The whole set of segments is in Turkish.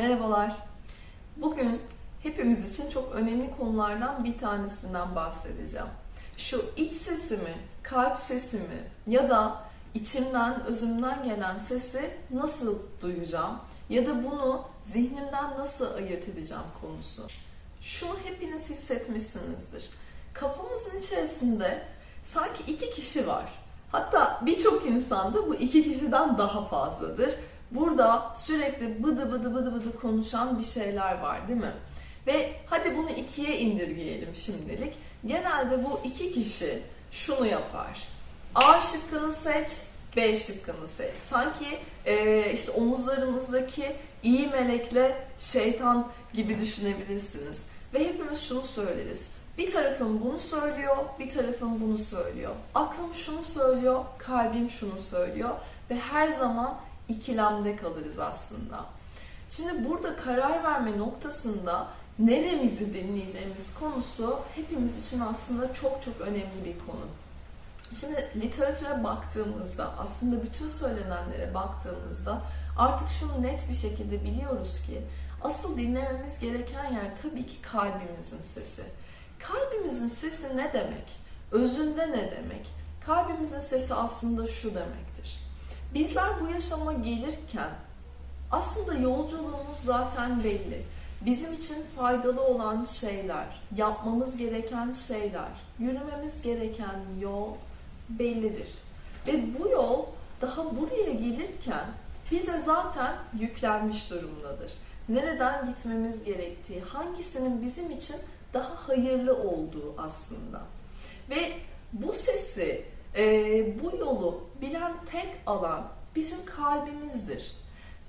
Merhabalar. Bugün hepimiz için çok önemli konulardan bir tanesinden bahsedeceğim. Şu iç sesimi, kalp sesimi ya da içimden, özümden gelen sesi nasıl duyacağım ya da bunu zihnimden nasıl ayırt edeceğim konusu. Şunu hepiniz hissetmişsinizdir. Kafamızın içerisinde sanki iki kişi var. Hatta birçok insanda bu iki kişiden daha fazladır. Burada sürekli bıdı bıdı bıdı bıdı konuşan bir şeyler var değil mi? Ve hadi bunu ikiye indirgeyelim şimdilik. Genelde bu iki kişi şunu yapar. A şıkkını seç, B şıkkını seç. Sanki e, işte omuzlarımızdaki iyi melekle şeytan gibi düşünebilirsiniz. Ve hepimiz şunu söyleriz. Bir tarafım bunu söylüyor, bir tarafım bunu söylüyor. Aklım şunu söylüyor, kalbim şunu söylüyor ve her zaman ikilemde kalırız aslında. Şimdi burada karar verme noktasında neremizi dinleyeceğimiz konusu hepimiz için aslında çok çok önemli bir konu. Şimdi literatüre baktığımızda, aslında bütün söylenenlere baktığımızda artık şunu net bir şekilde biliyoruz ki asıl dinlememiz gereken yer tabii ki kalbimizin sesi. Kalbimizin sesi ne demek? Özünde ne demek? Kalbimizin sesi aslında şu demektir. Bizler bu yaşama gelirken aslında yolculuğumuz zaten belli. Bizim için faydalı olan şeyler, yapmamız gereken şeyler, yürümemiz gereken yol bellidir. Ve bu yol daha buraya gelirken bize zaten yüklenmiş durumdadır. Nereden gitmemiz gerektiği, hangisinin bizim için daha hayırlı olduğu aslında. Ve bu sesi, e, bu yolu bilen tek alan bizim kalbimizdir.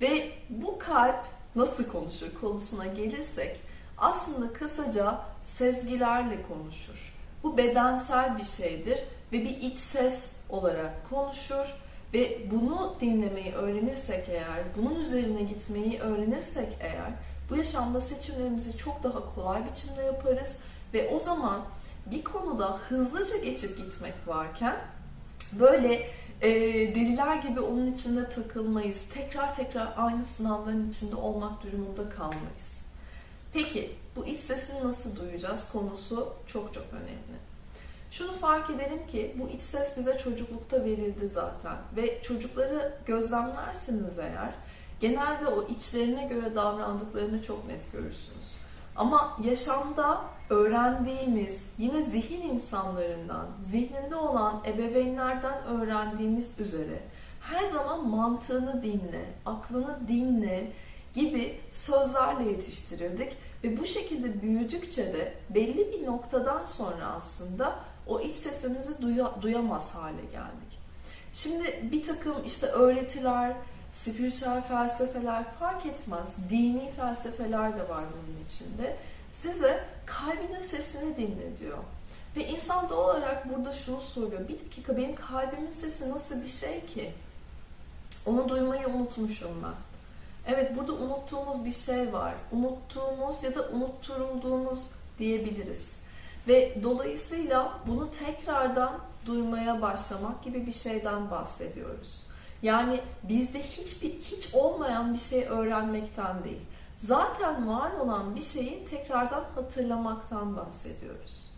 Ve bu kalp nasıl konuşur konusuna gelirsek aslında kısaca sezgilerle konuşur. Bu bedensel bir şeydir ve bir iç ses olarak konuşur ve bunu dinlemeyi öğrenirsek eğer, bunun üzerine gitmeyi öğrenirsek eğer bu yaşamda seçimlerimizi çok daha kolay biçimde yaparız ve o zaman bir konuda hızlıca geçip gitmek varken böyle e, deliler gibi onun içinde takılmayız. Tekrar tekrar aynı sınavların içinde olmak durumunda kalmayız. Peki bu iç sesini nasıl duyacağız konusu çok çok önemli. Şunu fark edelim ki bu iç ses bize çocuklukta verildi zaten ve çocukları gözlemlerseniz eğer genelde o içlerine göre davrandıklarını çok net görürsünüz. Ama yaşamda öğrendiğimiz, yine zihin insanlarından, zihninde olan ebeveynlerden öğrendiğimiz üzere her zaman mantığını dinle, aklını dinle gibi sözlerle yetiştirildik ve bu şekilde büyüdükçe de belli bir noktadan sonra aslında o iç sesimizi duya, duyamaz hale geldik. Şimdi bir takım işte öğretiler, spiritüel felsefeler fark etmez. Dini felsefeler de var bunun içinde. Size kalbinin sesini dinle diyor. Ve insan doğal olarak burada şunu soruyor. Bir dakika benim kalbimin sesi nasıl bir şey ki? Onu duymayı unutmuşum ben. Evet burada unuttuğumuz bir şey var. Unuttuğumuz ya da unutturulduğumuz diyebiliriz. Ve dolayısıyla bunu tekrardan duymaya başlamak gibi bir şeyden bahsediyoruz. Yani bizde hiçbir hiç olmayan bir şey öğrenmekten değil. Zaten var olan bir şeyi tekrardan hatırlamaktan bahsediyoruz.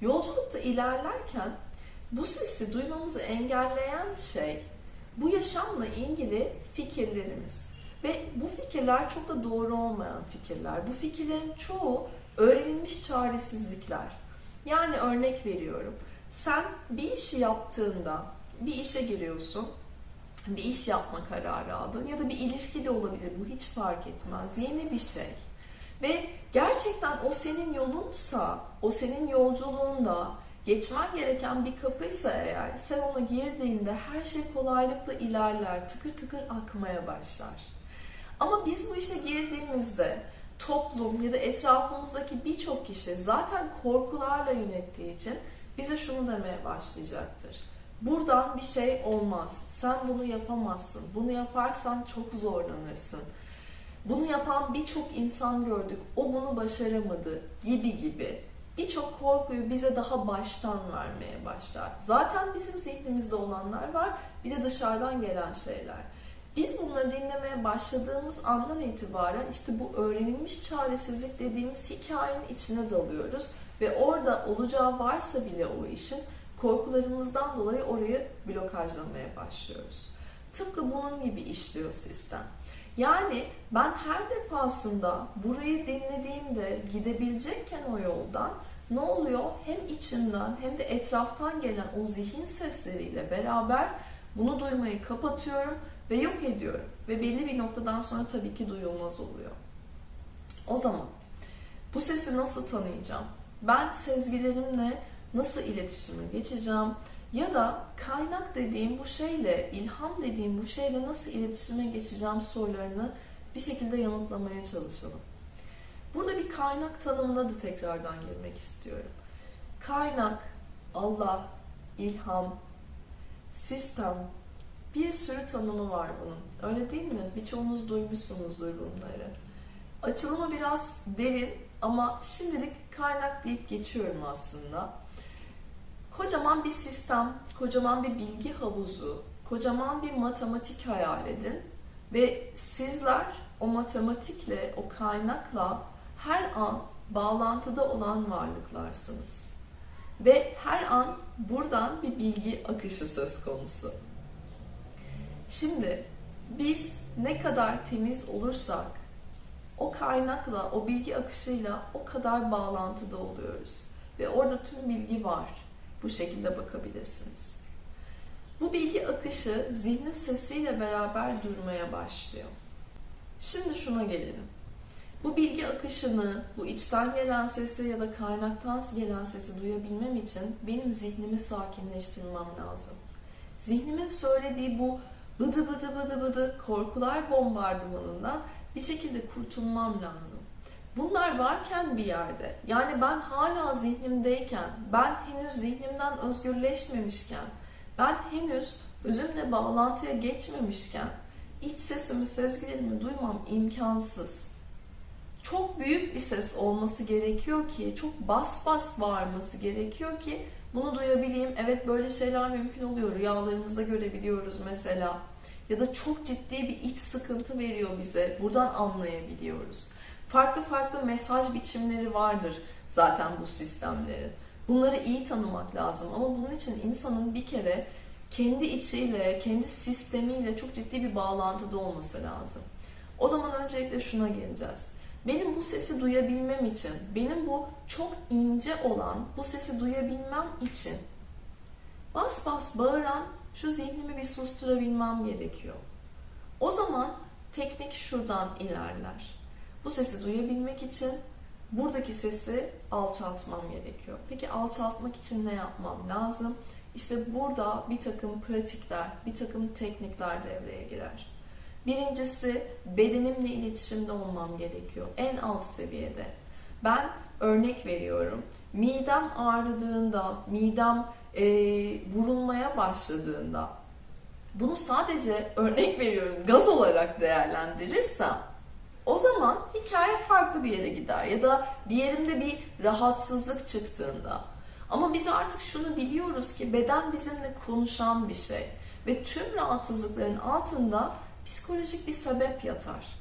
Yolculukta ilerlerken bu sesi duymamızı engelleyen şey bu yaşamla ilgili fikirlerimiz. Ve bu fikirler çok da doğru olmayan fikirler. Bu fikirlerin çoğu öğrenilmiş çaresizlikler. Yani örnek veriyorum. Sen bir işi yaptığında bir işe giriyorsun bir iş yapma kararı aldın ya da bir ilişki de olabilir bu hiç fark etmez. Yeni bir şey. Ve gerçekten o senin yolunsa o senin yolculuğunda geçmen gereken bir kapıysa eğer sen ona girdiğinde her şey kolaylıkla ilerler tıkır tıkır akmaya başlar. Ama biz bu işe girdiğimizde toplum ya da etrafımızdaki birçok kişi zaten korkularla yönettiği için bize şunu demeye başlayacaktır Buradan bir şey olmaz. Sen bunu yapamazsın. Bunu yaparsan çok zorlanırsın. Bunu yapan birçok insan gördük. O bunu başaramadı gibi gibi. Birçok korkuyu bize daha baştan vermeye başlar. Zaten bizim zihnimizde olanlar var. Bir de dışarıdan gelen şeyler. Biz bunları dinlemeye başladığımız andan itibaren işte bu öğrenilmiş çaresizlik dediğimiz hikayenin içine dalıyoruz ve orada olacağı varsa bile o işin korkularımızdan dolayı orayı blokajlamaya başlıyoruz. Tıpkı bunun gibi işliyor sistem. Yani ben her defasında burayı dinlediğimde gidebilecekken o yoldan ne oluyor? Hem içinden hem de etraftan gelen o zihin sesleriyle beraber bunu duymayı kapatıyorum ve yok ediyorum. Ve belli bir noktadan sonra tabii ki duyulmaz oluyor. O zaman bu sesi nasıl tanıyacağım? Ben sezgilerimle nasıl iletişime geçeceğim? Ya da kaynak dediğim bu şeyle, ilham dediğim bu şeyle nasıl iletişime geçeceğim sorularını bir şekilde yanıtlamaya çalışalım. Burada bir kaynak tanımına da tekrardan girmek istiyorum. Kaynak, Allah, ilham, sistem, bir sürü tanımı var bunun. Öyle değil mi? Birçoğunuz duymuşsunuzdur bunları. Açılımı biraz derin ama şimdilik kaynak deyip geçiyorum aslında. Kocaman bir sistem, kocaman bir bilgi havuzu, kocaman bir matematik hayal edin ve sizler o matematikle, o kaynakla her an bağlantıda olan varlıklarsınız. Ve her an buradan bir bilgi akışı söz konusu. Şimdi biz ne kadar temiz olursak o kaynakla, o bilgi akışıyla o kadar bağlantıda oluyoruz. Ve orada tüm bilgi var. Bu şekilde bakabilirsiniz. Bu bilgi akışı zihnin sesiyle beraber durmaya başlıyor. Şimdi şuna gelelim. Bu bilgi akışını, bu içten gelen sesi ya da kaynaktan gelen sesi duyabilmem için benim zihnimi sakinleştirmem lazım. Zihnimin söylediği bu bıdı bıdı bıdı bıdı korkular bombardımanından bir şekilde kurtulmam lazım. Bunlar varken bir yerde, yani ben hala zihnimdeyken, ben henüz zihnimden özgürleşmemişken, ben henüz özümle bağlantıya geçmemişken, iç sesimi, sezgilerimi duymam imkansız. Çok büyük bir ses olması gerekiyor ki, çok bas bas bağırması gerekiyor ki bunu duyabileyim. Evet böyle şeyler mümkün oluyor. Rüyalarımızda görebiliyoruz mesela. Ya da çok ciddi bir iç sıkıntı veriyor bize. Buradan anlayabiliyoruz. Farklı farklı mesaj biçimleri vardır zaten bu sistemlerin. Bunları iyi tanımak lazım ama bunun için insanın bir kere kendi içiyle, kendi sistemiyle çok ciddi bir bağlantıda olması lazım. O zaman öncelikle şuna geleceğiz. Benim bu sesi duyabilmem için, benim bu çok ince olan bu sesi duyabilmem için bas bas bağıran şu zihnimi bir susturabilmem gerekiyor. O zaman teknik şuradan ilerler. Bu sesi duyabilmek için buradaki sesi alçaltmam gerekiyor. Peki alçaltmak için ne yapmam lazım? İşte burada bir takım pratikler, bir takım teknikler devreye girer. Birincisi bedenimle iletişimde olmam gerekiyor. En alt seviyede. Ben örnek veriyorum. Midem ağrıdığında, midem e, vurulmaya başladığında bunu sadece örnek veriyorum gaz olarak değerlendirirsem o zaman hikaye farklı bir yere gider ya da bir yerimde bir rahatsızlık çıktığında ama biz artık şunu biliyoruz ki beden bizimle konuşan bir şey ve tüm rahatsızlıkların altında psikolojik bir sebep yatar.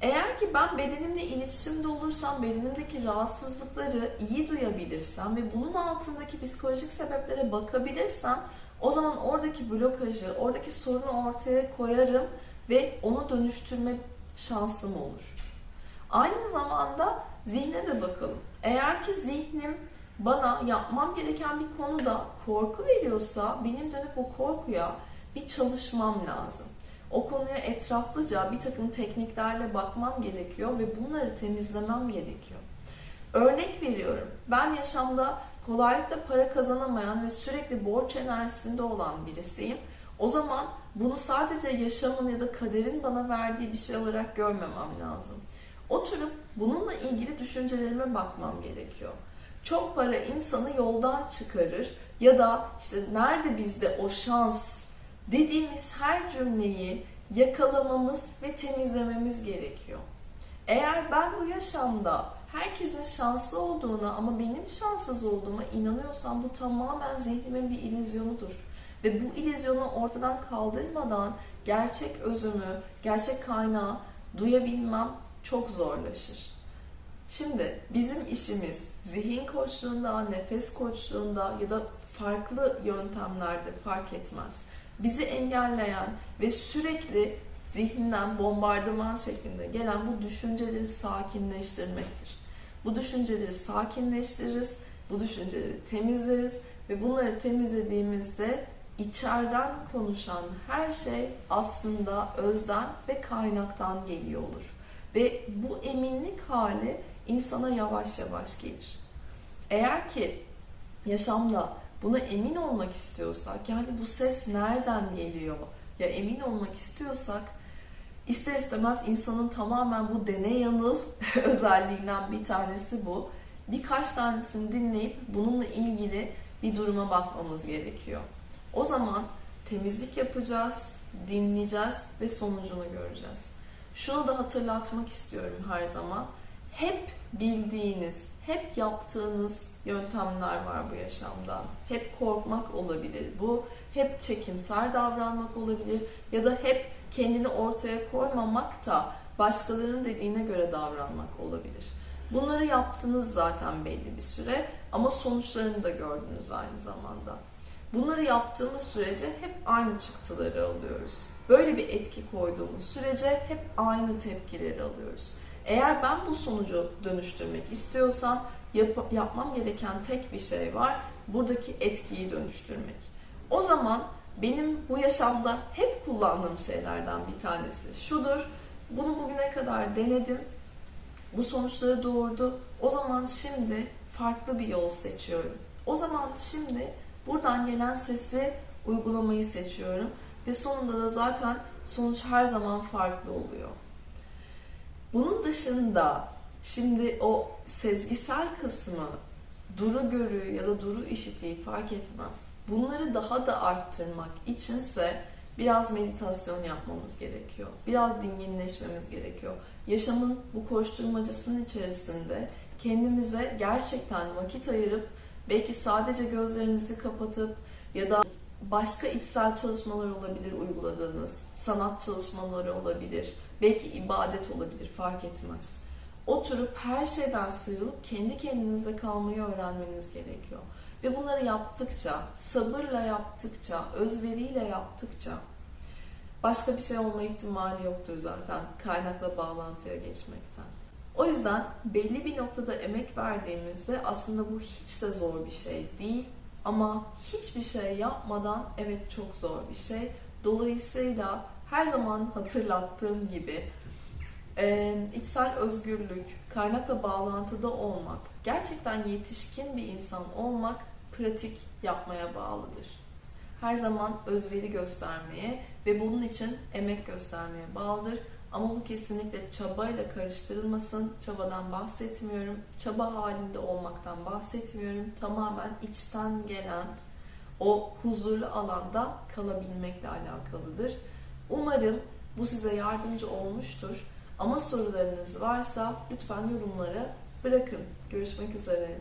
Eğer ki ben bedenimle iletişimde olursam, bedenimdeki rahatsızlıkları iyi duyabilirsem ve bunun altındaki psikolojik sebeplere bakabilirsem o zaman oradaki blokajı, oradaki sorunu ortaya koyarım ve onu dönüştürme şansım olur. Aynı zamanda zihne de bakalım. Eğer ki zihnim bana yapmam gereken bir konuda korku veriyorsa benim dönüp o korkuya bir çalışmam lazım. O konuya etraflıca bir takım tekniklerle bakmam gerekiyor ve bunları temizlemem gerekiyor. Örnek veriyorum. Ben yaşamda kolaylıkla para kazanamayan ve sürekli borç enerjisinde olan birisiyim. O zaman bunu sadece yaşamın ya da kaderin bana verdiği bir şey olarak görmemem lazım. Oturup bununla ilgili düşüncelerime bakmam gerekiyor. Çok para insanı yoldan çıkarır ya da işte nerede bizde o şans dediğimiz her cümleyi yakalamamız ve temizlememiz gerekiyor. Eğer ben bu yaşamda herkesin şanslı olduğuna ama benim şanssız olduğuma inanıyorsam bu tamamen zihnimin bir ilizyonudur. Ve bu illüzyonu ortadan kaldırmadan gerçek özümü, gerçek kaynağı duyabilmem çok zorlaşır. Şimdi bizim işimiz zihin koçluğunda, nefes koçluğunda ya da farklı yöntemlerde fark etmez. Bizi engelleyen ve sürekli zihninden bombardıman şeklinde gelen bu düşünceleri sakinleştirmektir. Bu düşünceleri sakinleştiririz, bu düşünceleri temizleriz ve bunları temizlediğimizde içeriden konuşan her şey aslında özden ve kaynaktan geliyor olur. Ve bu eminlik hali insana yavaş yavaş gelir. Eğer ki yaşamda buna emin olmak istiyorsak, yani bu ses nereden geliyor ya emin olmak istiyorsak ister istemez insanın tamamen bu deney yanıl özelliğinden bir tanesi bu. Birkaç tanesini dinleyip bununla ilgili bir duruma bakmamız gerekiyor. O zaman temizlik yapacağız, dinleyeceğiz ve sonucunu göreceğiz. Şunu da hatırlatmak istiyorum her zaman. Hep bildiğiniz, hep yaptığınız yöntemler var bu yaşamda. Hep korkmak olabilir bu, hep çekimser davranmak olabilir ya da hep kendini ortaya koymamak da başkalarının dediğine göre davranmak olabilir. Bunları yaptınız zaten belli bir süre ama sonuçlarını da gördünüz aynı zamanda. Bunları yaptığımız sürece hep aynı çıktıları alıyoruz. Böyle bir etki koyduğumuz sürece hep aynı tepkileri alıyoruz. Eğer ben bu sonucu dönüştürmek istiyorsam yap- yapmam gereken tek bir şey var. Buradaki etkiyi dönüştürmek. O zaman benim bu yaşamda hep kullandığım şeylerden bir tanesi şudur. Bunu bugüne kadar denedim. Bu sonuçları doğurdu. O zaman şimdi farklı bir yol seçiyorum. O zaman şimdi buradan gelen sesi uygulamayı seçiyorum. Ve sonunda da zaten sonuç her zaman farklı oluyor. Bunun dışında şimdi o sezgisel kısmı duru görü ya da duru işitiyi fark etmez. Bunları daha da arttırmak içinse biraz meditasyon yapmamız gerekiyor. Biraz dinginleşmemiz gerekiyor. Yaşamın bu koşturmacasının içerisinde kendimize gerçekten vakit ayırıp belki sadece gözlerinizi kapatıp ya da başka içsel çalışmalar olabilir uyguladığınız, sanat çalışmaları olabilir, belki ibadet olabilir fark etmez. Oturup her şeyden sıyrılıp kendi kendinize kalmayı öğrenmeniz gerekiyor. Ve bunları yaptıkça, sabırla yaptıkça, özveriyle yaptıkça başka bir şey olma ihtimali yoktur zaten kaynakla bağlantıya geçmekten. O yüzden belli bir noktada emek verdiğimizde aslında bu hiç de zor bir şey değil. Ama hiçbir şey yapmadan evet çok zor bir şey. Dolayısıyla her zaman hatırlattığım gibi e, içsel özgürlük, kaynakla bağlantıda olmak, gerçekten yetişkin bir insan olmak pratik yapmaya bağlıdır. Her zaman özveri göstermeye ve bunun için emek göstermeye bağlıdır. Ama bu kesinlikle çabayla karıştırılmasın. Çabadan bahsetmiyorum. Çaba halinde olmaktan bahsetmiyorum. Tamamen içten gelen o huzurlu alanda kalabilmekle alakalıdır. Umarım bu size yardımcı olmuştur. Ama sorularınız varsa lütfen yorumlara bırakın. Görüşmek üzere.